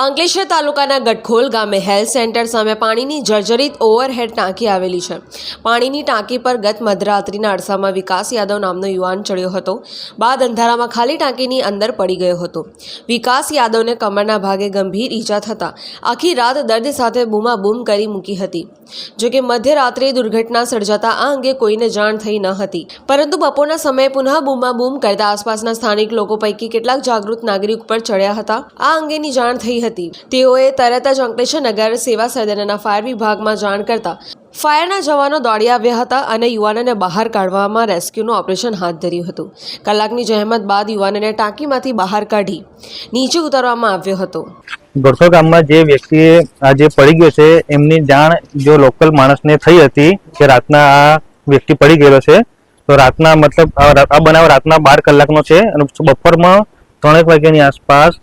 અંકલેશ્વર તાલુકાના ગટખોલ ગામે health centre સામે પાણીની જર્જરિત ઓવરહેડ ટાંકી આવેલી છે. પાણીની ટાંકી પર ગત મધરાત્રિના અરસામાં વિકાસ યાદવ નામનો યુવાન ચડ્યો હતો. બાદ અંધારામાં ખાલી ટાંકીની અંદર પડી ગયો હતો. વિકાસ યાદવને કમરના ભાગે ગંભીર ઈજા થતાં આખી રાત દર્દ સાથે બૂમાબૂમ કરી મૂકી હતી. જોકે મધ્યરાત્રે દુર્ઘટના સર્જાતા આ અંગે કોઈને જાણ થઈ ન હતી. પરંતુ બપોરના સમયે પુનઃ બૂમાબૂમ કરતા આસપાસના સ્થાનિક લોકો પૈકી કેટલાક જાગૃત નાગરિક ઉપર ચડ્યા હતા. આ અંગેની જાણ થઈ હતી. તેઓએ તરત જ અંકલેશ્વર નગર સેવા સદનના ફાયર વિભાગમાં જાણ કરતા ફાયરના જવાનો દોડી આવ્યા હતા અને યુવાનને બહાર કાઢવામાં રેસ્ક્યુનું ઓપરેશન હાથ ધર્યું હતું. કલાકની જહેમત બાદ યુવાનને ટાંકીમાંથી બહાર કાઢી નીચે ઉતારવામાં આવ્યો હતો. ગોરસો ગામમાં જે વ્યક્તિએ આ જે પડી ગયો છે, એમની જાણ જો લોકલ માણસને થઈ હતી કે રાતના આ વ્યક્તિ પડી ગયેલો છે, તો રાતના મતલબ આ બનાવ રાતના બાર કલાકનો છે અને બપોરમાં ત્રણેક વાગ્યાની આસપાસ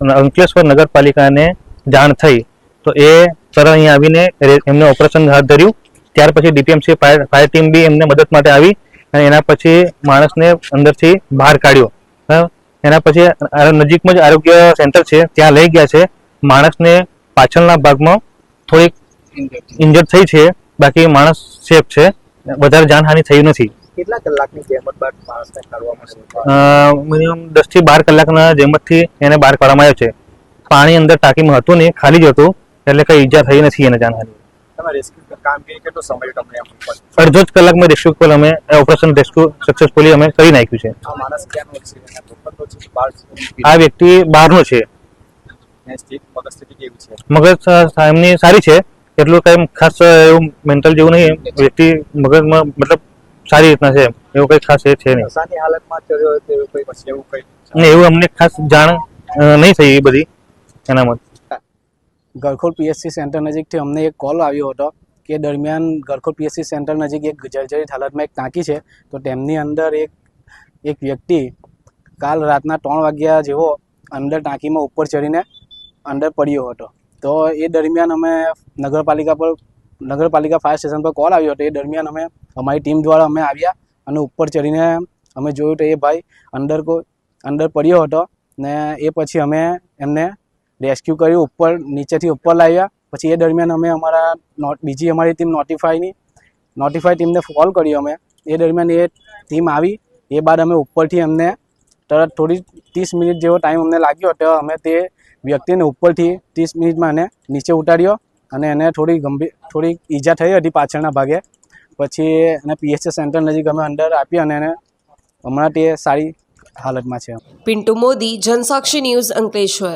અંકલેશ્વર નગરપાલિકાને જાણ થઈ, તો એ સર અહીંયા આવીને એમને ઓપરેશન હાથ ધર્યું. ત્યાર પછી ડીપીએમસી ફાયર ટીમ બી એમને મદદ માટે આવી અને એના પછી માણસને અંદરથી બહાર કાઢ્યો. એના પછી નજીકમાં જ આરોગ્ય સેન્ટર છે, ત્યાં લઈ ગયા છે. માણસને પાછળના ભાગમાં થોડીક ઇન્જર્ડ થઈ છે, બાકી માણસ સેફ છે. વધારે જાનહાનિ થઈ નથી. કેટલા કલાકની જહેમત બાદ માણસને કાઢવામાં મિનિમમ દસથી બાર કલાકના જહેમતથી એને બહાર કાઢવામાં આવ્યો છે. પાણી અંદર ટાંકીમાં હતું નહીં ખાલી જ હતું એટલે કઈ ઈજા થઈ નથી એને જાનહાનિ અડધો જ કલાકમાં રેસ્ક્યુ કોલ અમે ઓપરેશન રેસ્ક્યુ સક્સેસફુલી અમે કરી નાખ્યું છે. આ? વ્યક્તિ બહારનો છે. મગજ એમની સારી છે. એટલું કઈ ખાસ એવું મેન્ટલ જેવું નહીં વ્યક્તિ મગજમાં મતલબ સારી રીતના છે એવું કઈ ખાસ એ છે નહીં. હાલતમાં ચડ્યો હોય એવું કઈ પછી એવું કઈ ને એવું અમને ખાસ જાણ નહીં થઈ એ બધી એનામાં. ગરખોલ પીએસસી સેન્ટર નજીકથી અમને એક કોલ આવ્યો હતો કે દરમિયાન ગરખોલ પીએસસી સેન્ટર નજીક એક જર્જરિત હાલતમાં એક ટાંકી છે તો તેમની અંદર એક એક વ્યક્તિ કાલ રાતના ત્રણ વાગ્યા જેવો અંદર ટાંકીમાં ઉપર ચડીને અંદર પડ્યો હતો. તો એ દરમિયાન અમે નગરપાલિકા પર નગરપાલિકા ફાયર સ્ટેશન પર કોલ આવ્યો હતો. એ દરમિયાન અમે, અમારી ટીમ દ્વારા અમે આવ્યા અને ઉપર ચડીને અમે જોયું તો એ ભાઈ અંદર કો અંદર પડ્યો હતો ને એ પછી અમે એમને રેસ્ક્યુ કર્યું, ઉપર, નીચેથી ઉપર લાવ્યા. પછી એ દરમિયાન અમે અમારા બીજી અમારી ટીમ નોટિફાઈની નોટિફાઈ ટીમને કોલ કર્યો અમે. એ દરમિયાન એ ટીમ આવી. એ બાદ અમે ઉપરથી અમને તરત થોડી ત્રીસ મિનિટ જેવો ટાઈમ અમને લાગ્યો તો અમે તે વ્યક્તિને ઉપરથી ત્રીસ મિનિટમાં એને નીચે ઉતાર્યો. અને એને થોડી ગંભીર થોડી ઈજા થઈ હતી પાછળના ભાગે. પછી એને પીએચસી સેન્ટર નજીક અમે અંદર આપી અને એને હમણાં તે સારી હાલતમાં છે. પિન્ટુ મોદી, જનસાક્ષી ન્યૂઝ અંકલેશ્વર.